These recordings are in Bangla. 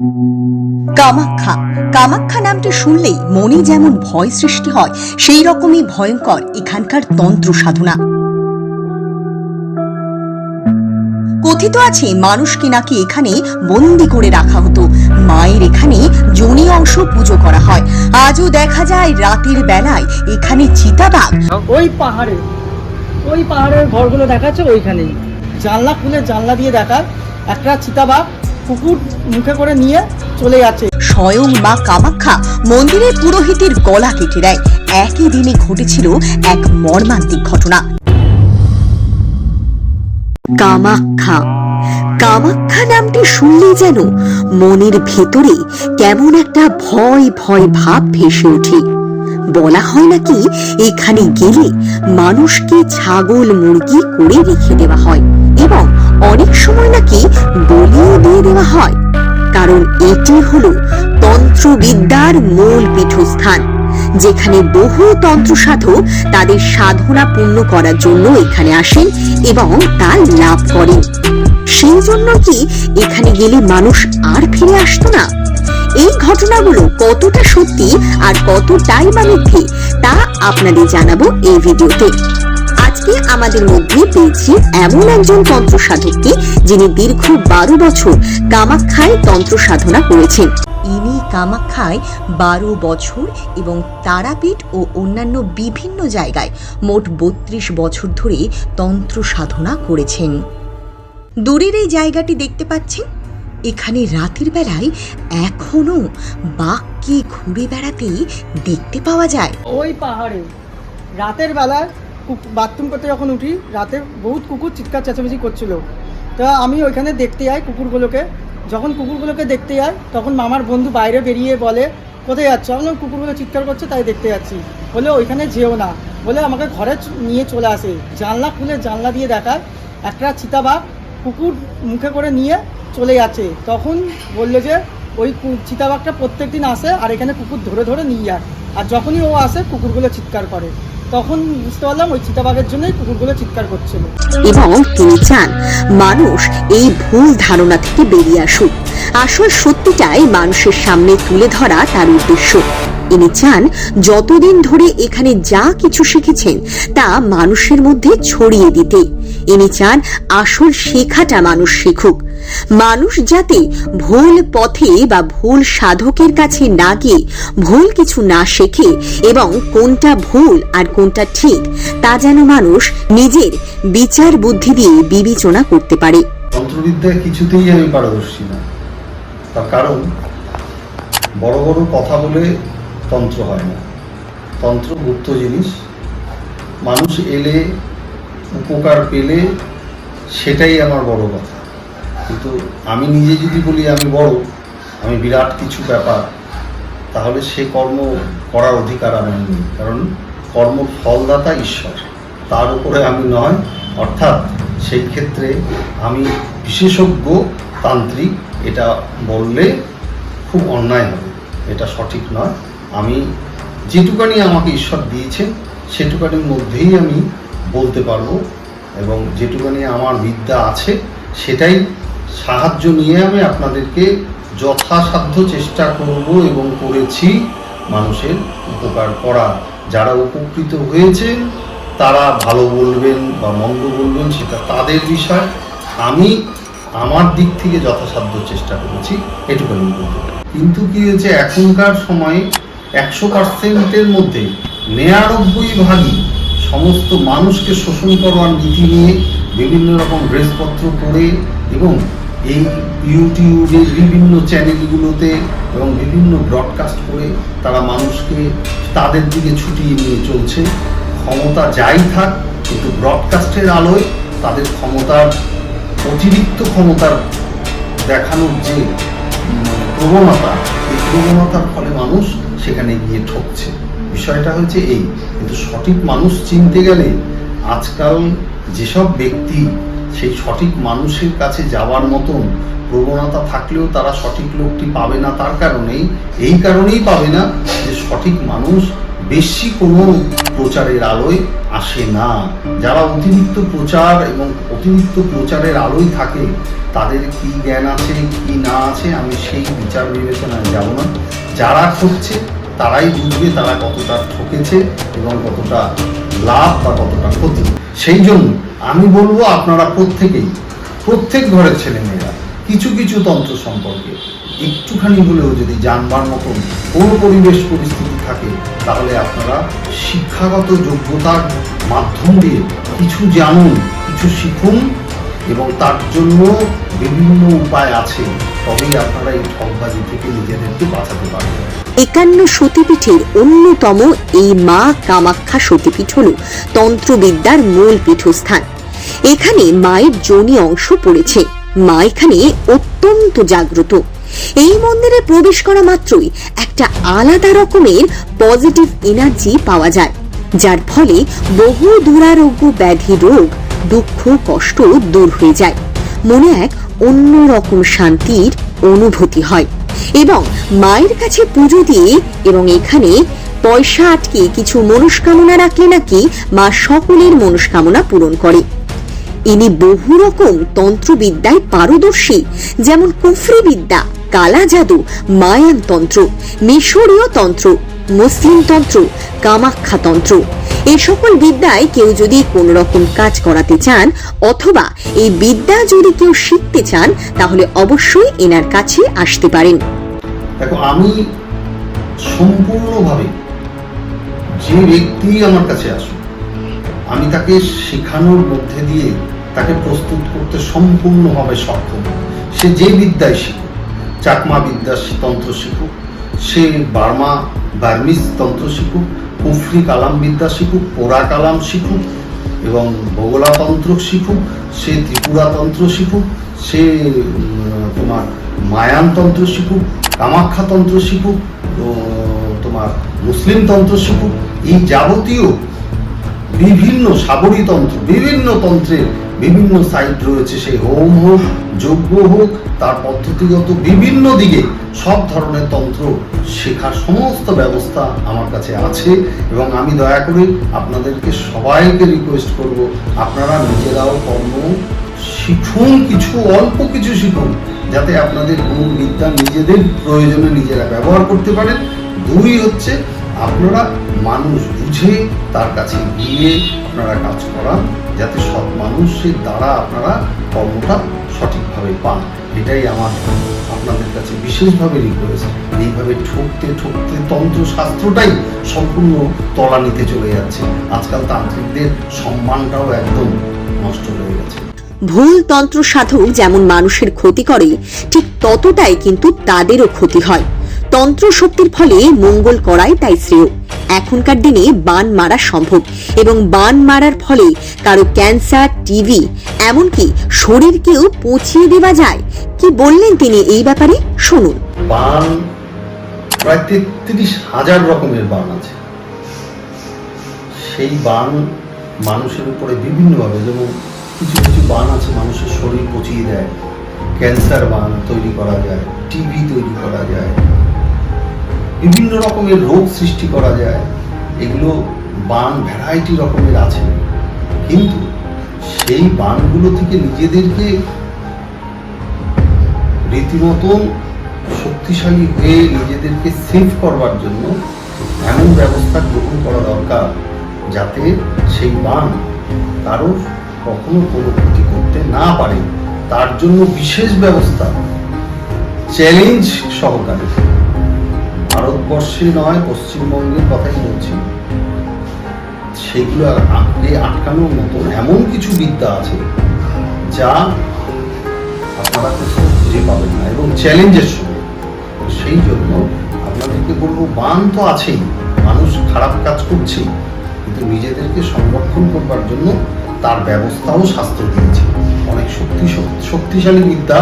কামাখ্যা। কামাখ্যা নামটি শুনলেই মনে যেমন ভয় সৃষ্টি হয়, সেই রকমই ভয়ঙ্কর এখানকার তন্ত্র সাধনা। কথিত আছে, মানুষকে নাকি এখানে বন্দি করে রাখা হতো। মায়ের এখানে যোনি অংশ পুজো করা হয়। আজও দেখা যায় রাতের বেলায় এখানে চিতাবাঘ। ওই পাহাড়ে, ওই পাহাড়ের ঘরগুলো দেখাচ্ছে ওইখানেই। জানলা খুলে জানলা দিয়ে দেখা একটা চিতাবাঘ কুকুর মুখে করে নিয়ে চলে যাচ্ছে। স্বয়ং মা কামাখ্যা মন্দিরের পুরোহিতের গলা কেটে দেয়। একই দিনে ঘটেছিল এক মর্মান্তিক ঘটনা। কামাখ্যা। কামাখ্যা নামটি শুনলেই যেন মনের ভেতরে কেমন একটা ভয় ভয় ভাব ভেসে ওঠে। বলা হয় নাকি এখানে গেলে মানুষকে ছাগল, মুরগি করে রেখে দেওয়া হয় এবং অনেক সময় নাকি বলিও দিয়ে দেওয়া হয়। কারণ এটি হলো তন্ত্রবিদ্যার মূল পীঠস্থান, যেখানে বহু তন্ত্র সাধক তাদের সাধনা পূর্ণ করার জন্য এখানে আসেন এবং তা লাভ করেন। সেই জন্য কি এখানে গেলে মানুষ আর ফিরে আসতো না? এই ঘটনাগুলো কতটা সত্যি আর কতটাই বা মিথ্যে তা আপনাদের জানাব এই ভিডিওতে। আজকে আমাদের মধ্যে পেয়েছি এমন একজন তন্ত্র সাধককে যিনি দীর্ঘ বারো বছর কামাখ্যায় তন্ত্র সাধনা করেছেন। ইনি কামাখ্যায় বারো বছর এবং তারাপীঠ ও অন্যান্য বিভিন্ন জায়গায় মোট বত্রিশ বছর ধরে তন্ত্র সাধনা করেছেন। দূরের এই জায়গাটি দেখতে পাচ্ছেন? এখানে রাতের বেলায় এখনও বাঘকে ঘুরে বেড়াতে দেখতে পাওয়া যায়। ওই পাহাড়ে। রাতের বেলায় বাথরুম করতে যখন উঠি, রাতে বহুত কুকুর চিৎকার, চেঁচামেচি করছিল। তা আমি ওইখানে দেখতে যাই কুকুরগুলোকে। যখন কুকুরগুলোকে দেখতে যাই, তখন মামার বন্ধু বাইরে বেরিয়ে বলে, কোথায় যাচ্ছ? আমি কুকুরগুলো চিৎকার করছে, তাই দেখতে যাচ্ছি। বলে, ওইখানে যেও না। বলে, আমাকে ঘরে নিয়ে চলে আসে। জানলা খুলে জানলা দিয়ে দেখায়, একটা চিতাবাঘ কুকুর মুখে করে নিয়ে চলে যাচ্ছে। তখন বলল যে, ওই চিতাবাঘটা প্রত্যেক দিন আসে, আর এখানে কুকুর ধরে ধরে নিয়ে যায়। আর যখনই ও আসে, কুকুরগুলো চিৎকার করে। তখন বুঝতে পারলাম ওই চিতাবাঘের জন্যই কুকুরগুলো চিৎকার করছিল। এবং তিনি চান মানুষ এই ভুল ধারণা থেকে বেরিয়ে আসুক। আসল সত্যিটাই মানুষের সামনে তুলে ধরা তার উদ্দেশ্য। ইনি চান যতদিন ধরে এখানে যা কিছু শিখেছেন তা মানুষের মধ্যে ছড়িয়ে দিতে। ইনি চান আসল শেখাটা মানুষ শিখুক। মানুষ যাতে ভুল পথে বা ভুল সাধকের কাছে না গিয়ে ভুল কিছু না শেখে এবং কোনটা ভুল আর কোনটা ঠিক তা যেন মানুষ নিজের বিচার বুদ্ধি দিয়ে বিবেচনা করতে পারে। তন্ত্রবিদ্যায় কিছুতেই আমি পারদর্শী না। তার কারণ বড় বড় কথা বলে তন্ত্র হয় না। তন্ত্র গুপ্ত জিনিস। মানুষ এলে, উপকার পেলে, সেটাই আমার বড় কথা। কিন্তু আমি নিজে যদি বলি আমি বড়, আমি বিরাট কিছু ব্যাপার, তাহলে সে কর্ম করার অধিকার আমার নেই। কারণ কর্ম ফলদাতা ঈশ্বর। তার উপরে আমি নয়, অর্থাৎ সেই ক্ষেত্রে আমি বিশেষজ্ঞ, তান্ত্রিক, এটা বললে খুব অন্যায় হবে। এটা সঠিক নয়। আমি যেটুকানি আমাকে ঈশ্বর দিয়েছেন, সেটুকানির মধ্যেই আমি বলতে পারব এবং যেটুকানি আমার বিদ্যা আছে, সেটাই সাহায্য নিয়ে আমি আপনাদেরকে যথাসাধ্য চেষ্টা করব এবং করেছি মানুষের উপকার করা যারা উপকৃত হয়েছেন তারা ভালো বলবেন বা মন্দ বলবেন, সেটা তাদের বিষয়। আমি আমার দিক থেকে যথাসাধ্য চেষ্টা করেছি বলতে কিন্তু কি হয়েছে, এখনকার সময়ে একশো পার্সেন্টের মধ্যে নিরানব্বই ভাগই সমস্ত মানুষকে শোষণ করবার নীতি নিয়ে বিভিন্ন রকম ড্রেসপত্র পরে এবং এই ইউটিউবের বিভিন্ন চ্যানেলগুলোতে এবং বিভিন্ন ব্রডকাস্ট করে তারা মানুষকে তাদের দিকে ছুটিয়ে নিয়ে চলছে। ক্ষমতা যাই থাক, কিন্তু ব্রডকাস্টের আলোয় তাদের ক্ষমতার, অতিরিক্ত ক্ষমতার দেখানোর যে প্রবণতা, এই প্রবণতার ফলে মানুষ সেখানে গিয়ে ঠকছে। বিষয়টা হচ্ছে এই, কিন্তু সঠিক মানুষ চিনতে গেলে আজকাল যেসব ব্যক্তি সেই সঠিক মানুষের কাছে যাওয়ার মতন প্রবণতা থাকলেও তারা সঠিক লোকটি পাবে না তার কারণেই, এই কারণেই পাবে না যে সঠিক মানুষ বেশি কোনো প্রচারের আলোয় আসে না। যারা অতিরিক্ত প্রচার এবং অতিরিক্ত প্রচারের আলোই থাকে, তাদের কি জ্ঞান আছে, কি না আছে, আমি সেই বিচার বিবেচনায় যাব না। যারা ঠকছে, তারাই বুঝবে তারা কতটা ঠকেছে এবং কতটা লাভ বা কতটা ক্ষতি। সেই জন্য আমি বলব আপনারা প্রত্যেকেই, প্রত্যেক ঘরের ছেলেমেয়েরা, কিছু কিছু তন্ত্র সম্পর্কে একটুখানি হলেও যদি জানবার মতন কোনো পরিবেশ পরিস্থিতি থাকে, তাহলে আপনারা শিক্ষাগত যোগ্যতার মাধ্যম দিয়ে কিছু জানুন, কিছু শিখুন এবং তার জন্য বিভিন্ন উপায় আছে, তবেই আপনারা এই ঠকবাজি থেকে নিজেদেরকে বাঁচাতে পারবেন। একান্ন সতীপীঠের অন্যতম এই মা কামাখ্যা সতীপীঠ হল তন্ত্রবিদ্যার মূল পীঠস্থান। এখানে মায়ের যোনি অংশ পড়েছে। মা এখানে অত্যন্ত জাগ্রত। এই মন্দিরে প্রবেশ করা মাত্রই একটা আলাদা রকমের পজিটিভ এনার্জি পাওয়া যায়, যার ফলে বহু দুরারোগ্য ব্যাধি রোগ, দুঃখ, কষ্ট দূর হয়ে যায়। মনে এক অন্যরকম শান্তির অনুভূতি হয় এবং মায়ের কাছে পুজো দিয়ে এবং এখানে পয়সা আটকে কিছু মনস্কামনা রাখলে নাকি মা সকলের মনস্কামনা পূরণ করে। ইনি বহু রকম তন্ত্রবিদ্যায় পারদর্শী, যেমন কুফরি বিদ্যা কালা জাদু মায়ান তন্ত্র মিশরীয় তন্ত্র, মুসলিম তন্ত্র, কামাখ্যা তন্ত্র। এই সকল বিদ্যায় কেউ যদি কোন রকম কাজ করাতে চান, অথবা এই বিদ্যা যদি কেউ শিখতে চান, তাহলে অবশ্যই এনার কাছে আসতে পারেন। দেখো, আমি সম্পূর্ণভাবে যে ব্যক্তি আমার কাছে আসুক আমি তাকে শেখানোর মধ্যে দিয়ে তাকে প্রস্তুত করতে সম্পূর্ণভাবে সক্ষম। সে যে বিদ্যায় শিখুক, চাকমা বিদ্যা তন্ত্র শিখুক, সে বার্মা বার্মিস তন্ত্র শিখুক, কুফরি কালাম বিদ্যা শিখুক, পোড়া কালাম শিখুক এবং বগলা তন্ত্র শিখুক, সে ত্রিপুরা তন্ত্র শিখুক, সে তোমার মায়ান তন্ত্র শিখুক, কামাখ্যা তন্ত্র শিখুক তোমার মুসলিম তন্ত্র শিখুক, এই যাবতীয় বিভিন্ন সাবরী তন্ত্র, বিভিন্ন তন্ত্রের বিভিন্ন সাইড রয়েছে। সেই হোম হোক, যজ্ঞ হোক, তার পদ্ধতিগত বিভিন্ন দিকে সব ধরনের তন্ত্র শেখার সমস্ত ব্যবস্থা আমার কাছে আছে এবং আমি দয়া করে আপনাদেরকে সবাইকে রিকোয়েস্ট করব, আপনারা নিজেরাও কর্ম শিখুন, কিছু, অল্প কিছু শিখুন, যাতে আপনাদের গুণ বিদ্যা নিজেদের প্রয়োজনে নিজেরা ব্যবহার করতে পারেন। দুই হচ্ছে, আপনারা মানুষ বুঝে তার কাছে গিয়ে আপনারা কাজ করান, যাতে সব মানুষের দ্বারা আপনারা কর্মটা সঠিকভাবে পান। এটাই আমার আপনাদের কাছে বিশেষভাবে রিকোয়েস্ট এইভাবে ঠকতে ঠকতে তন্ত্রশাস্ত্রটাই সম্পূর্ণ তলানিতে চলে যাচ্ছে। আজকাল তান্ত্রিকদের সম্মানটাও একদম নষ্ট হয়ে গেছে। ভুল তন্ত্র সাধক যেমন মানুষের ক্ষতি করে, ঠিক ততটাই কিন্তু তাদেরও ক্ষতি হয়। তন্ত্র শক্তির ফলে মঙ্গল করাই তাই শ্রেয়। এখনকার দিনে বান মারা সম্ভব এবং বান মারার ফলে কারও ক্যান্সার টিভি এমনকি শরীরকেও পচিয়ে দেওয়া যায়। কি বললেন তিনি এই ব্যাপারে? শুনুন। বান, প্রায় তেত্রিশ হাজার রকমের বান আছে। সেই বান মানুষের উপরে বিভিন্নভাবে, যেমন কিছু কিছু বান আছে মানুষের শরীর পচিয়ে দেয়। ক্যান্সার বান তৈরি করা যায়, টিবি তৈরি করা যায়। বিভিন্ন রকমের রোগ সৃষ্টি করা যায়। এগুলো বান ভ্যারাইটি রকমের আছে। কিন্তু সেই বানগুলো থেকে নিজেদেরকে রীতিমতন শক্তিশালী হয়ে নিজেদেরকে সেভ করবার জন্য এমন ব্যবস্থা গ্রহণ করা দরকার, যাতে সেই বান কারোর কখনো কোনো ক্ষতি করতে না পারে। তার জন্য বিশেষ ব্যবস্থা চ্যালেঞ্জ সহকারে। ভারতবর্ষে নয়, পশ্চিমবঙ্গের কথাই বলছি সেগুলো আঁকড়ে আটকানোর মতো এমন কিছু বিদ্যা আছে যা আপনারা কোথাও খুঁজে পাবেন না এবং চ্যালেঞ্জের সঙ্গে সেই জন্য আপনাদেরকে বলব, বান তো আছেই, মানুষ খারাপ কাজ করছে, কিন্তু নিজেদেরকে সংরক্ষণ করবার জন্য তার ব্যবস্থাও শাস্ত্র দিয়েছে অনেক শক্তি, শক্তিশালী বিদ্যা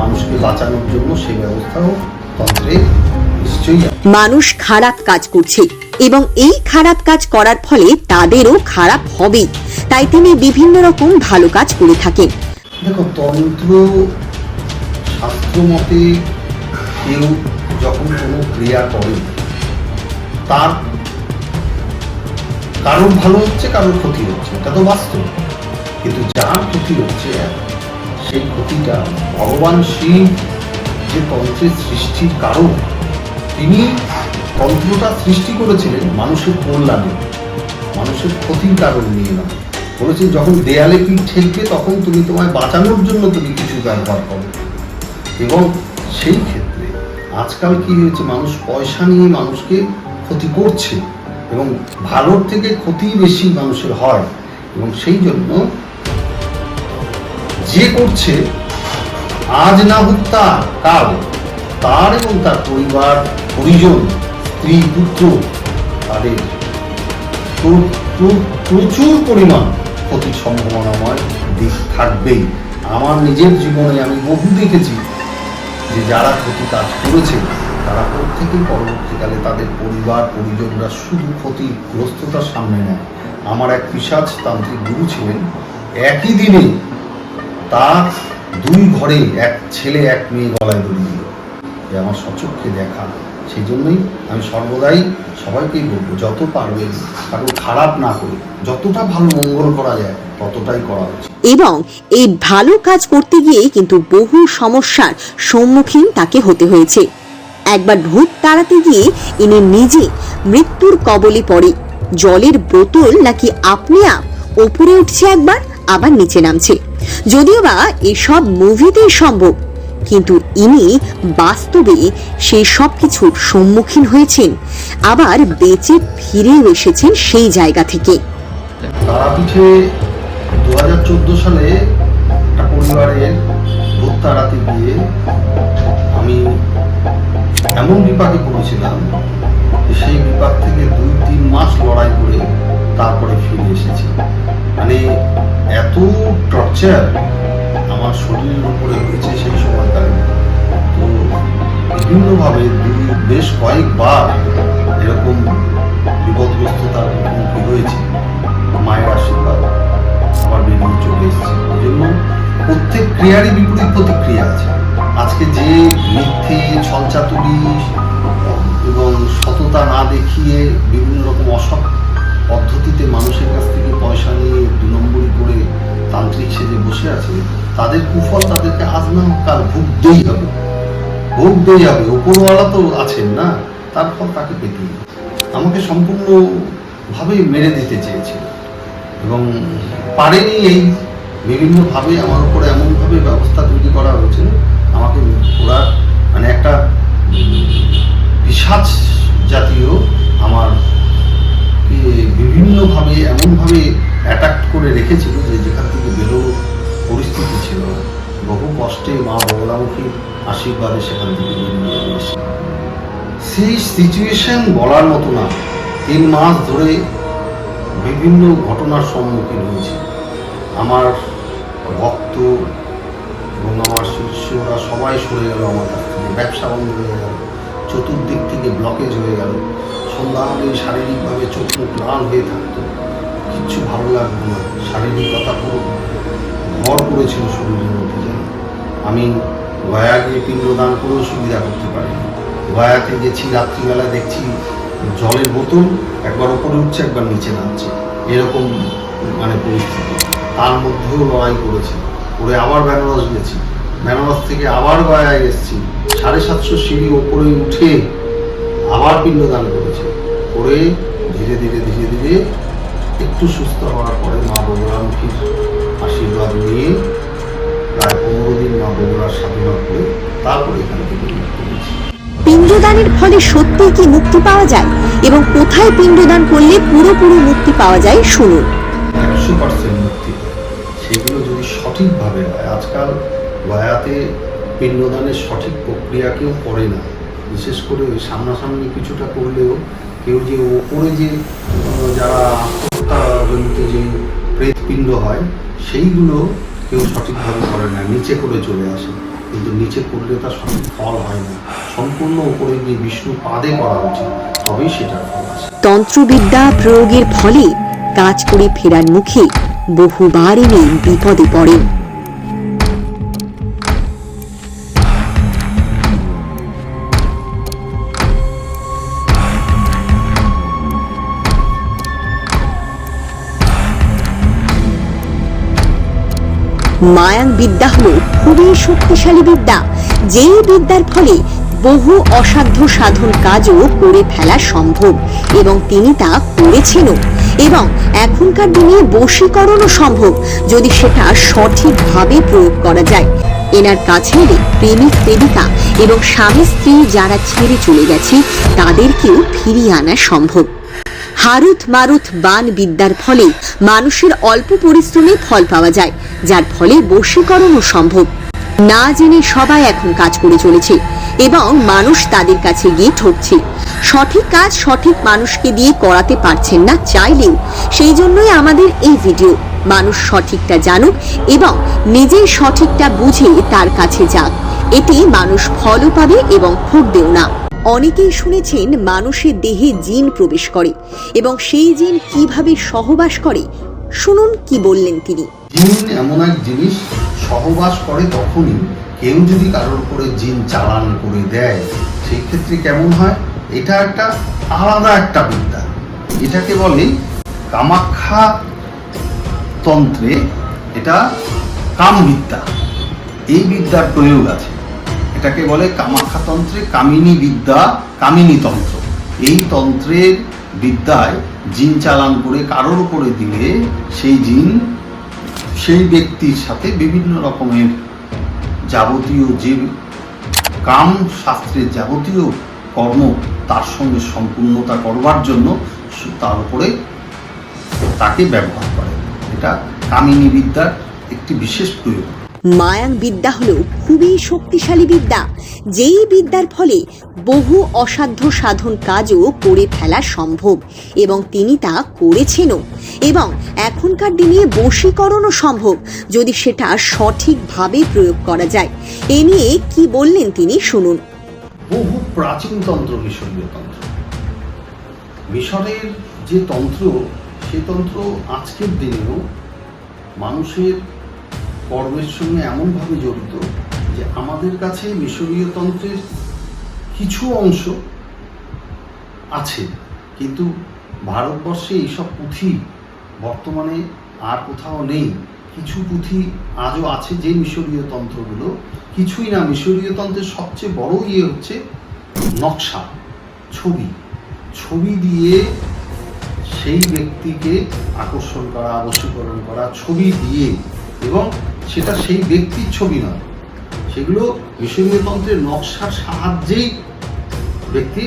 মানুষকে বাঁচানোর জন্য সেই ব্যবস্থাও তন্ত্রে। মানুষ খারাপ কাজ করছে এবং এই খারাপ কাজ করার ফলে তাদেরও খারাপ হবে তাই তিনি বিভিন্ন রকম ভালো কাজ করে থাকেন। দেখো তন্ত্র শাস্ত্র মতে কেউ যখন কোনো ক্রিয়া করে তার কারোর ভালো হচ্ছে কারোর ক্ষতি হচ্ছে। এটা তো বাস্তব। কিন্তু যার ক্ষতি হচ্ছে সেই ক্ষতিটা ভগবান শিব যে তন্ত্রের সৃষ্টির কারণ তিনি তন্ত্রটা সৃষ্টি করেছিলেন মানুষের কল্যাণে, মানুষের ক্ষতির কারণ নিয়ে না। বলেছেন যখন দেয়ালে পিঠ ঠেকবে তখন তুমি তোমায় বাঁচানোর জন্য তুমি কিছু ব্যবহার করো। এবং সেই ক্ষেত্রে আজকাল কি হয়েছে, মানুষ পয়সা নিয়ে মানুষকে ক্ষতি করছে এবং ভালোর থেকে ক্ষতি বেশি মানুষের হয়। এবং সেই জন্য যে করছে, আজ না হোক তার কাল তার এবং তার পরিবার, পরিজন, স্ত্রী, পুত্র, তাদের প্র- প্র- প্রচুর পরিমাণ ক্ষতির সম্ভাবনাময় দিক থাকবেই। আমার নিজের জীবনে আমি বহু দেখেছি যে যারা ক্ষতি কাজ করেছে, তারা প্রত্যেকেই পরবর্তীকালে তাদের পরিবার, পরিজনরা শুধু ক্ষতিগ্রস্ততার সামনে নেয়। আমার এক পিসাজ তান্ত্রিক গুরু ছিলেন। একই দিনে তার দুই ঘরে এক ছেলে, এক মেয়ে গলায় দড়ি যে আমার সচক্ষে দেখা, সেই জন্যই আমি সর্বদাই সবাইকেই বলব, যত পারবেন কারও খারাপ না করে যতটা ভালো মঙ্গল করা যায়, ততটাই করা উচিত। এবং এই ভালো কাজ করতে গিয়ে কিন্তু বহু সমস্যার সম্মুখীন তাকে হতে হয়েছে। একবার ভূত তাড়াতে গিয়ে ইনি নিজে মৃত্যুর কবলে পড়ে, জলের বোতল নাকি আপনি আপ, ওপরে উঠছে একবার, আবার নিচে নামছে। যদিও বা এসব মুভিতেই সম্ভব কিন্তু ইনি বাস্তবে সেই সব কিছুর সম্মুখীন হয়েছেন। আবার বেঁচে ফিরেও এসেছেন সেই জায়গা থেকে। তারাপীঠে দু হাজার চোদ্দ সালে একটা পরিবারের গিয়ে আমি এমন বিপাকে পড়েছিলাম সেই বিপাক থেকে দুই তিন মাস লড়াই করে তারপরে ফিরে এসেছি। মানে এত টর্চার আমার শরীরের উপরে হয়েছে সেই সময়কালে তো বিভিন্নভাবে দুই বেশ কয়েকবার এরকম বিপদগ্রস্ততার মুখোমুখি হয়েছে। মায়ের আশীর্বাদ আমার বেরিয়ে চলে এসেছে। ওই জন্য প্রত্যেক ক্রিয়ারই বিপরীত প্রতিক্রিয়া আছে। আজকে যে মিথ্যে ছলচাতুরি এবং সততা না দেখিয়ে বিভিন্ন রকম অসৎ তান্ত্রিক সেজে বসে আছে, তাদের কুফল তাদেরকে আজ না হোক কাল ভুগতেই হবে। ভুগতেই হবে, উপরওয়ালা তো আছেন না, তার ফল তাকে পেতেই আমাকে সম্পূর্ণভাবে মেরে দিতে চেয়েছিল, এবং পারেনি এই বিভিন্নভাবে আমার উপরে এমনভাবে ব্যবস্থা তৈরি করা হয়েছে আমাকে ওরা মানে একটা পিসাচ জাতীয় আমার বিভিন্নভাবে, এমনভাবে অ্যাটাক করে রেখেছিল যে যেখান থেকে বেরোনোর পরিস্থিতি ছিল, বহু কষ্টে মা বগলামুখীর আশীর্বাদে সেখান থেকে এসেছি সেই সিচুয়েশন বলার মতো না। তিন মাস ধরে বিভিন্ন ঘটনার সম্মুখীন হয়েছি। আমার ভক্ত এবং আমার শিষ্যরা সবাই সরে গেল আমার কাছ থেকে। ব্যবসা বন্ধ হয়ে গেল, চতুর্দিক থেকে ব্লকেজ হয়ে গেল। সন্ধ্যা হলে শারীরিকভাবে চোখ মুখ লাল হয়ে থাকতো। কিচ্ছু ভালো লাগতো না শারীরিকতা পুরো ভর করেছিল শরীরের মধ্যে যেন। আমি গয়া গিয়ে পিণ্ডদান করেও সুবিধা করতে পারিনি। গয়াতে গেছি, রাত্রিবেলা দেখছি জলের বোতল, একবার ওপরে উঠছে, একবার নিচে নামছে। এরকম মানে পরিস্থিতি। তার মধ্যেও লড়াই করেছি। করে আবার বেনারস গেছি। বেনারস থেকে আবার গয়ায় এসেছি। সাড়ে সাতশো সিঁড়ি ওপরে উঠে আবার পিণ্ডদান করেছি। করে ধীরে ধীরে ধীরে ধীরে একটু সুস্থ হওয়ার পরে মা বগুড়ামুখীর আশীর্বাদ নিয়ে প্রায় পনেরো দিন মা বগুড়ার সাধনা করে তারপরে এখান থেকে মুক্তি পেয়েছি। পিণ্ডদানের ফলে সত্যিই কি মুক্তি পাওয়া যায় এবং কোথায় পিণ্ডদান করলে পুরোপুরি মুক্তি পাওয়া যায় শুনুন। একশো পার্সেন্ট মুক্তি সেগুলো যদি সঠিকভাবে হয় আজকাল গয়াতে পিণ্ডদানের সঠিক প্রক্রিয়া কেউ করে না। বিশেষ করে ওই সামনাসামনি কিছুটা করলেও কেউ যে ওপরে যে যারা আত্মহত্যাজনিত যে প্রেতপিণ্ড হয়, সেইগুলো কেউ সঠিকভাবে করে না, নিচে করে চলে আসে। কিন্তু নিচে করলে তার সঠিক ফল হয় না। সম্পূর্ণ ওপরে গিয়ে বিষ্ণু পাদে করা উচিত, তবেই সেটার ফল তন্ত্রবিদ্যা প্রয়োগের ফলে কাজ করে ফেরার মুখে বহুবার ইনি বিপদে পড়েন। মায়াং বিদ্যা হল খুবই শক্তিশালী বিদ্যা। যেই বিদ্যার ফলে বহু অসাধ্য সাধন কাজও করে ফেলা সম্ভব এবং তিনি তা করেছেনও। এবং এখনকার দিনে বশীকরণও সম্ভব যদি সেটা সঠিকভাবে প্রয়োগ করা যায়। এনার কাছে প্রেমিক প্রেমিকা এবং স্বামী স্ত্রী যারা ছেড়ে চলে গেছে, তাদেরকেও ফিরিয়ে আনা সম্ভব। হারুত মারুত বান বিদ্যার ফলে মানুষের অল্প পরিশ্রমে ফল পাওয়া যায়, যার ফলে বশীকরণও সম্ভব। না জেনে সবাই এখন কাজ করে চলেছে এবং মানুষ তাদের কাছে গিয়ে ঠকছে। সঠিক কাজ সঠিক মানুষকে দিয়ে করাতে পারছেন না চাইলেও, সেই জন্যই আমাদের এই ভিডিও। মানুষ সঠিকটা জানুক এবং নিজেই সঠিকটা বুঝে তার কাছে যাক। এতে মানুষ ফলও পাবে এবং ঠকবেও না। অনেকেই শুনেছেন মানুষের দেহে জিন প্রবেশ করে এবং সেই জিন কীভাবে সহবাস করে? শুনুন কি বললেন তিনি। এমন এক জিনিস, সহবাস করে তখনই কেউ যদি কারোর উপরে জিন চালান করে দেয়, সেই ক্ষেত্রে কেমন হয়? এটা একটা আলাদা একটা বিদ্যা। এটাকে বলে কামাখ্যা তন্ত্রে এটা কামবিদ্যা এই বিদ্যার প্রয়োগ আছে। এটাকে বলে কামাখ্যা তন্ত্রে কামিনী বিদ্যা, কামিনী তন্ত্র। এই তন্ত্রের বিদ্যায় জিন চালান করে, কারোর উপরে দিলে সেই জিন সেই ব্যক্তির সাথে বিভিন্ন রকমের যাবতীয় যে কাম শাস্ত্রের যাবতীয় কর্ম তার সঙ্গে সম্পূর্ণতা করবার জন্য তার উপরে তাকে ব্যবহার করে। এটা কামিনী বিদ্যার একটি বিশেষ প্রয়োগ। মায়াং বিদ্যা হলো খুবই শক্তিশালী বিদ্যা, যেই বিদ্যার ফলে বহু অসাধ্য সাধন কাজও করে ফেলা সম্ভব এবং তিনি তা করেছেনও। এবং এখনকার দিনে বশীকরণও সম্ভব যদি সেটা সঠিকভাবে প্রয়োগ করা যায়। এ নিয়ে কি বললেন তিনি শুনুন। বহু প্রাচীন তন্ত্র মিশরীয় তন্ত্র। মিশরের যে তন্ত্র, সে তন্ত্র আজকের দিনেও মানুষের কর্মের সঙ্গে এমনভাবে জড়িত যে আমাদের কাছে মিশরীয় তন্ত্রের কিছু অংশ আছে, কিন্তু ভারতবর্ষে এইসব পুঁথি বর্তমানে আর কোথাও নেই। কিছু পুঁথি আজও আছে যে মিশরীয় তন্ত্রগুলো। কিছুই না, মিশরীয় তন্ত্রের সবচেয়ে বড় ইয়ে হচ্ছে নকশা, ছবি। ছবি দিয়ে সেই ব্যক্তিকে আকর্ষণ করা বশীকরণ করা, ছবি দিয়ে এবং সেটা সেই ব্যক্তির ছবি নয়। সেগুলো মিশরীয় তন্ত্রের নকশার সাহায্যেই ব্যক্তি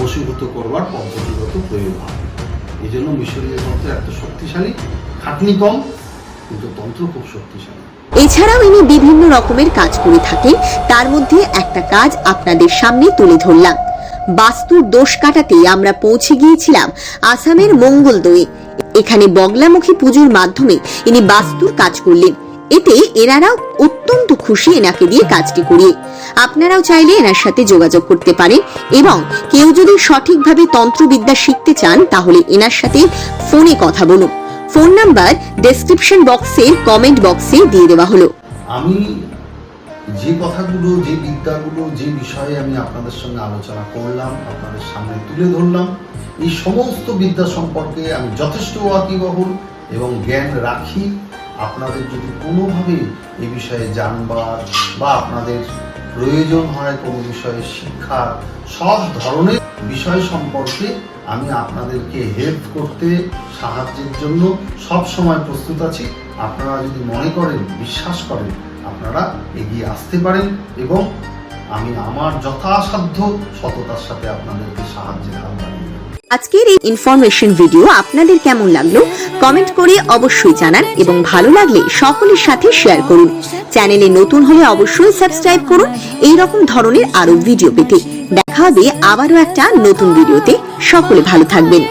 বশীভূত করবার পদ্ধতিগত প্রয়োগ হয়। এই জন্য মিশরীয় তন্ত্র এত শক্তিশালী খাটনি কম কিন্তু তন্ত্র খুব শক্তিশালী। এছাড়াও ইনি বিভিন্ন রকমের কাজ করে থাকেন। তার মধ্যে একটা কাজ আপনাদের সামনে তুলে ধরলাম। বাস্তুর দোষ কাটাতে আমরা পৌঁছে গিয়েছিলাম আসামের মঙ্গলদয়ে। এখানে বগলামুখী পুজোর মাধ্যমে ইনি বাস্তুর কাজ করলেন। এতে এনারাও অত্যন্ত খুশি এনাকে দিয়ে কাজটি করিয়ে। আপনারাও চাইলে এনার সাথে যোগাযোগ করতে পারেন এবং কেউ যদি সঠিকভাবে তন্ত্রবিদ্যা শিখতে চান, তাহলে এনার সাথে ফোনে কথা বলুন। ফোন নাম্বার ডেসক্রিপশন বক্সের কমেন্ট বক্সে দিয়ে দেওয়া হলো। আমি যে কথাগুলো, যে বিদ্যাগুলো, যে বিষয়ে আমি আপনাদের সঙ্গে আলোচনা করলাম, আপনাদের সামনে তুলে ধরলাম, এই সমস্ত বিদ্যা সম্পর্কে আমি যথেষ্ট ওয়াকিবহুল এবং জ্ঞান রাখি। আপনাদের যদি কোনোভাবে এ বিষয়ে জানবার বা আপনাদের প্রয়োজন হয় কোনো বিষয়ে শিক্ষা সব ধরনের বিষয় সম্পর্কে আমি আপনাদেরকে হেল্প করতে, সাহায্যের জন্য সব সময় প্রস্তুত আছি আপনারা যদি মনে করেন, বিশ্বাস করেন, আপনারা এগিয়ে আসতে পারেন এবং আমি আমার যথাসাধ্য সততার সাথে আপনাদেরকে সাহায্যের হাত বাড়িয়ে। আজকের এই ইনফরমেশন ভিডিও আপনাদের কেমন লাগল? কমেন্ট করে অবশ্যই জানান এবং ভালো লাগলে সকলের সাথে শেয়ার করুন। চ্যানেলে নতুন হলে অবশ্যই সাবস্ক্রাইব করুন। এই রকম ধরনের আরও ভিডিও পেতে দেখা হবে আবারও একটা নতুন ভিডিওতে সকলে ভালো থাকবেন।